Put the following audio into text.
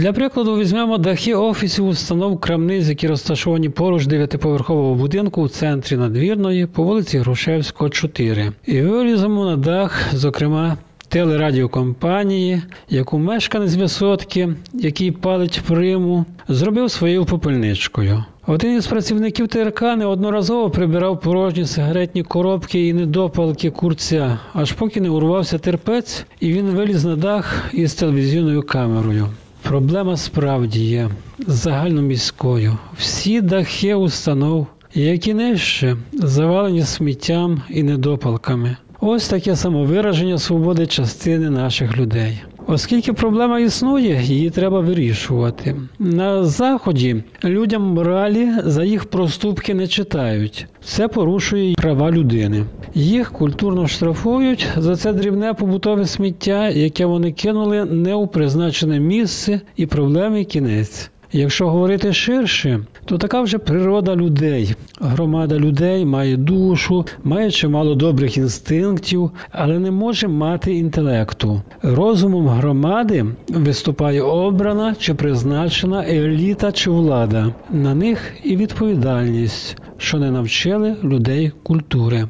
Для прикладу візьмемо дахи офісів установ крамниць, які розташовані поруч дев'ятиповерхового будинку у центрі надвірної по вулиці Грушевського, 4. І виліземо на дах, зокрема. Телерадіокомпанії, яку мешканець висотки, який палить приму, зробив своєю попельничкою. Один із працівників ТРК неодноразово прибирав порожні сигаретні коробки і недопалки курця, аж поки не урвався терпець, і він виліз на дах із телевізійною камерою. Проблема справді є загальноміською. Всі дахи установ, які нижче, завалені сміттям і недопалками. Ось таке самовираження свободи частини наших людей. Оскільки проблема існує, її треба вирішувати. На заході людям моралі за їх проступки не читають. Це порушує права людини. Їх культурно штрафують за це дрібне побутове сміття, яке вони кинули не у призначене місце, і проблеми кінець. Якщо говорити ширше, то така вже природа людей. Громада людей має душу, має чимало добрих інстинктів, але не може мати інтелекту. Розумом громади виступає обрана чи призначена еліта чи влада. На них і відповідальність, що не навчили людей культури.